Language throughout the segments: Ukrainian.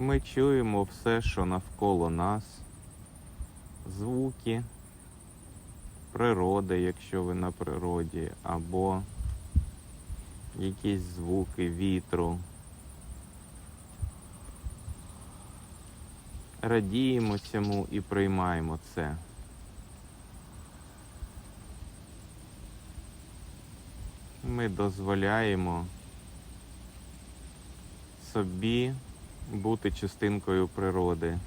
Ми чуємо все, що навколо нас, звуки, природи, якщо ви на природі, або якісь звуки вітру. Радіємо цьому і приймаємо це. Ми дозволяємо собі бути частинкою природи.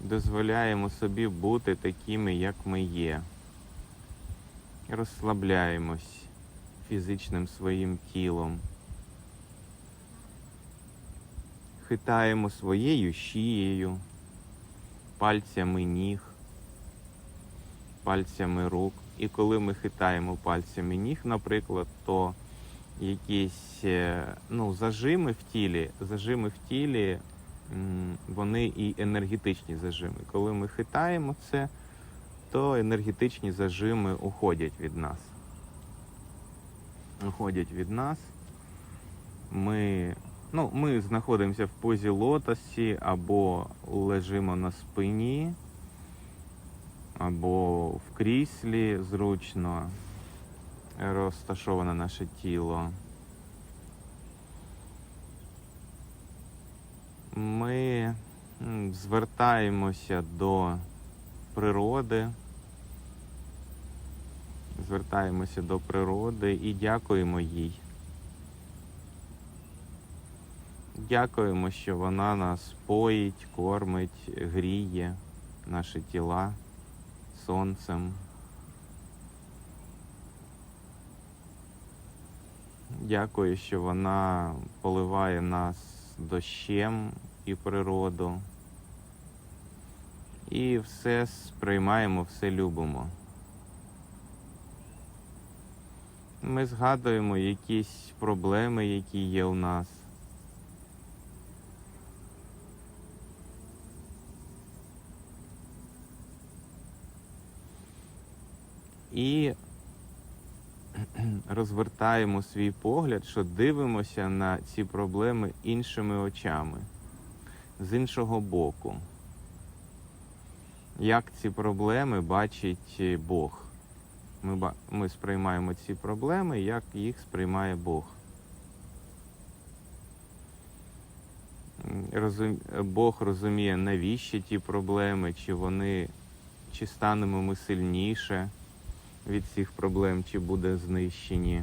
Дозволяємо собі бути такими, як ми є. Розслабляємось фізичним своїм тілом. Хитаємо своєю шією, пальцями ніг, пальцями рук. І коли ми хитаємо пальцями ніг, наприклад, то якісь е, ну, зажими в тілі, зажими в тілі, вони і енергетичні зажими. Коли ми хитаємо це, то енергетичні зажими уходять від нас. Уходять від нас. Ми, ну, ми знаходимося в позі лотосі або лежимо на спині, або в кріслі зручно розташоване наше тіло. Ми звертаємося до природи, звертаємося до природи і дякуємо їй. Дякуємо, що вона нас поїть, кормить, гріє наші тіла сонцем. Дякую, що вона поливає нас дощем і природу. І все сприймаємо, все любимо. Ми згадуємо якісь проблеми, які є у нас. І розвертаємо свій погляд, що дивимося на ці проблеми іншими очами, з іншого боку. Як ці проблеми бачить Бог? Ми, ми сприймаємо ці проблеми, як їх сприймає Бог. Розум... Бог розуміє, навіщо ті проблеми, чи вони, чи станемо ми сильніше від цих проблем, чи буде знищені.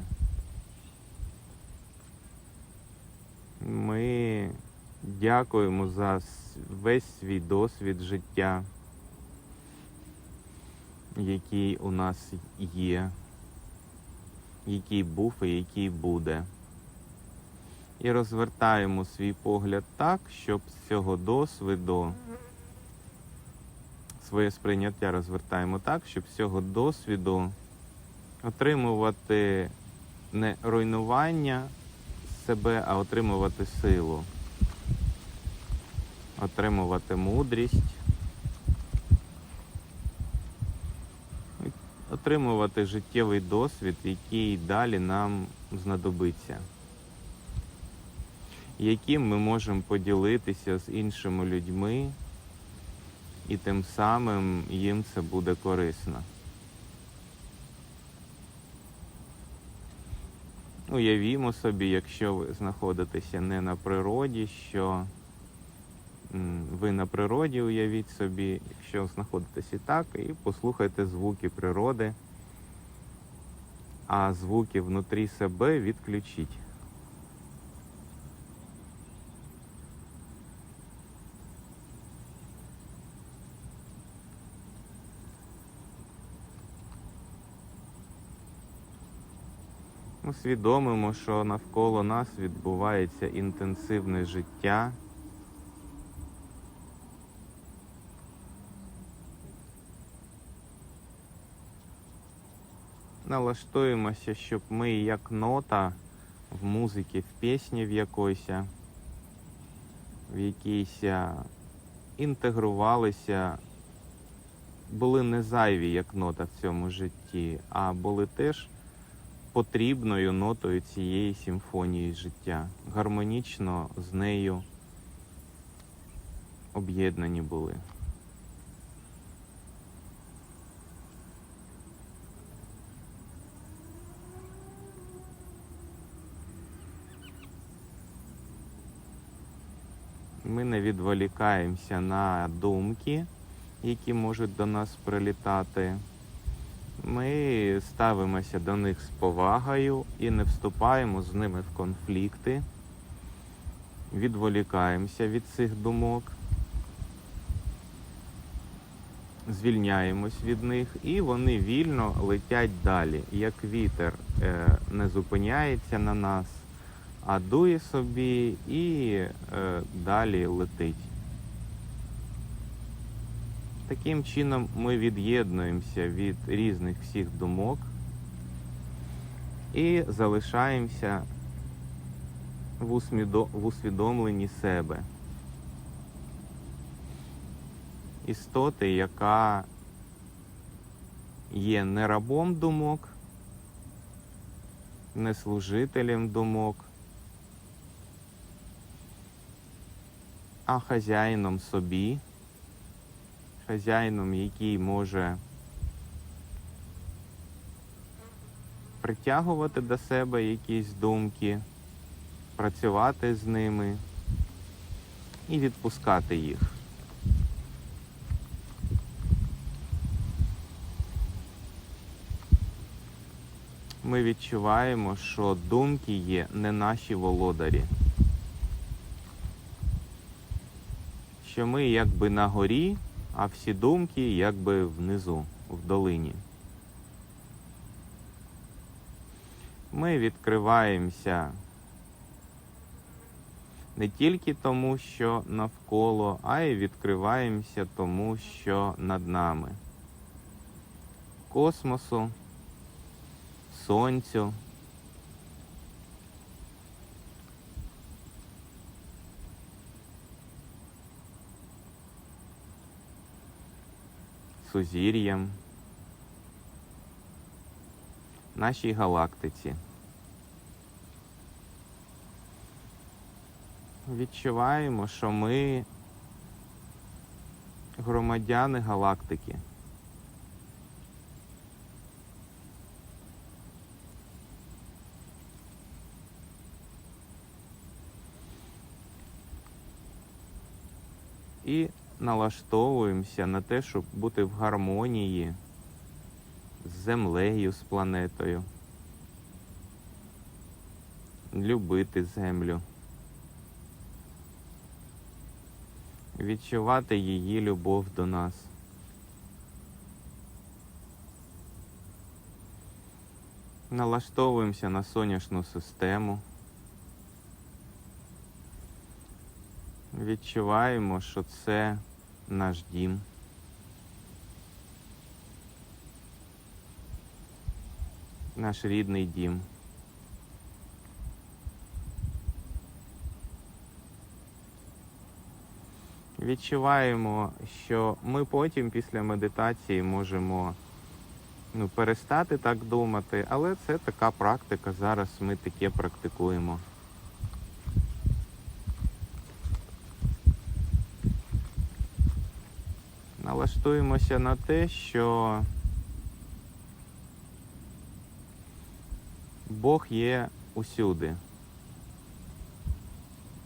Ми дякуємо за весь свій досвід життя, який у нас є, який був і який буде. І розвертаємо свій погляд так, щоб з цього досвіду своє сприйняття розвертаємо так, щоб з цього досвіду отримувати не руйнування себе, а отримувати силу, отримувати мудрість, отримувати життєвий досвід, який далі нам знадобиться, яким ми можемо поділитися з іншими людьми і тим самим їм це буде корисно. Уявімо собі, якщо ви знаходитеся не на природі, що ви на природі уявіть собі, якщо знаходитесь і так, і послухайте звуки природи, а звуки внутрі себе відключіть. Усвідомимо, що навколо нас відбувається інтенсивне життя. Налаштуємося, щоб ми як нота в музиці, в пісні в якоїсь, в якійсь інтегрувалися, були не зайві як нота в цьому житті, а були теж потрібною нотою цієї симфонії життя. Гармонічно з нею об'єднані були. Ми не відволікаємося на думки, які можуть до нас прилітати. Ми ставимося до них з повагою і не вступаємо з ними в конфлікти, відволікаємося від цих думок, звільняємось від них, і вони вільно летять далі. Як вітер е, не зупиняється на нас, а дує собі і е, далі летить. Таким чином ми від'єднуємося від різних всіх думок і залишаємося в, усвідомленні себе. Істоти, яка є не рабом думок, не служителем думок, а хазяїном собі хазяїном, який може притягувати до себе якісь думки, працювати з ними і відпускати їх. Ми відчуваємо, що думки є не наші володарі. Що ми якби на горі, а всі думки якби внизу, в долині. Ми відкриваємося не тільки тому, що навколо, а й відкриваємося тому, що над нами. Космосу, сонцю. Сузір'ям, нашій галактиці. Відчуваємо, що ми громадяни галактики. І налаштовуємося на те, щоб бути в гармонії з землею, з планетою, любити землю, відчувати її любов до нас. Налаштовуємося на сонячну систему. Відчуваємо, що це наш дім. Наш рідний дім. Відчуваємо, що ми потім після медитації можемо ну, перестати так думати, але це така практика. Зараз ми таке практикуємо. Налаштуємося на те, що Бог є усюди.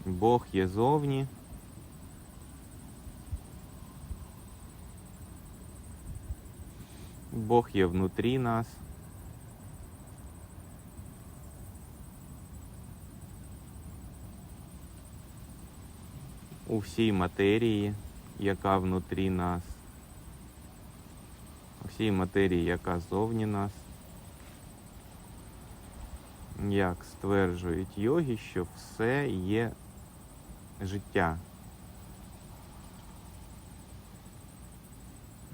Бог є зовні. Бог є внутрі нас. У всій матерії яка внутрі нас, всій матерії, яка зовні нас. Як стверджують йоги, що все є життя.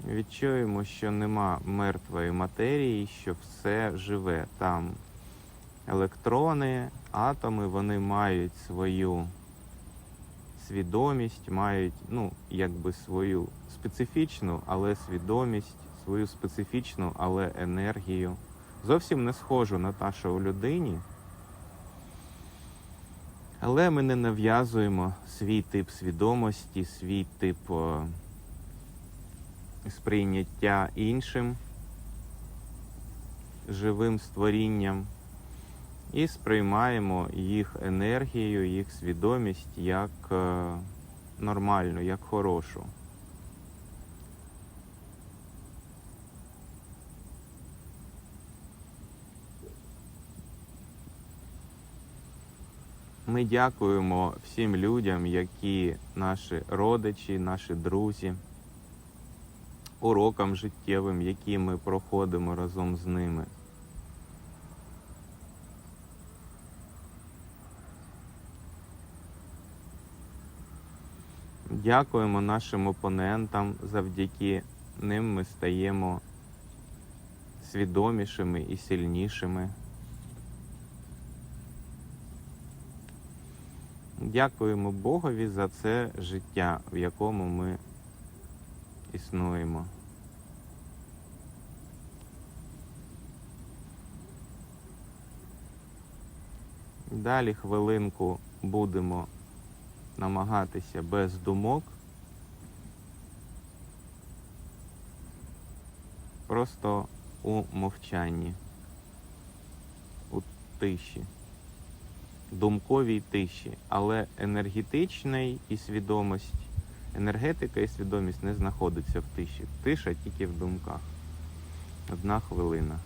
Відчуємо, що нема мертвої матерії, що все живе. Там електрони, атоми, вони мають свою свідомість, мають ну, якби свою специфічну, але свідомість, свою специфічну, але енергію Зовсім не схожу на та, що у людині. Але ми не нав'язуємо свій тип свідомості, свій тип е, сприйняття іншим живим створінням і сприймаємо їх енергію, їх свідомість як е, нормальну, як хорошу. Ми дякуємо всім людям, які наші родичі, наші друзі, урокам життєвим, які ми проходимо разом з ними. Дякуємо нашим опонентам, завдяки ним ми стаємо свідомішими і сильнішими. Дякуємо Богові за це життя, в якому ми існуємо. Далі хвилинку будемо намагатися без думок. Просто у мовчанні, у тиші, думковій тиші, але енергетичний і свідомість, енергетика і свідомість не знаходиться в тиші. Тиша тільки в думках. Одна хвилина.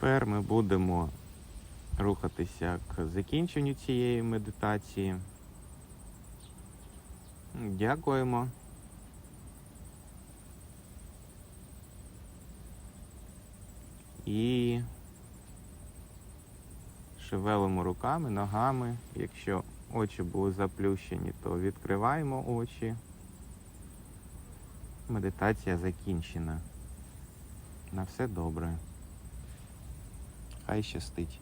Тепер ми будемо рухатися к закінченню цієї медитації. Дякуємо. І шевелимо руками, ногами. Якщо очі були заплющені, то відкриваємо очі. Медитація закінчена. На все добре. Хай щастить.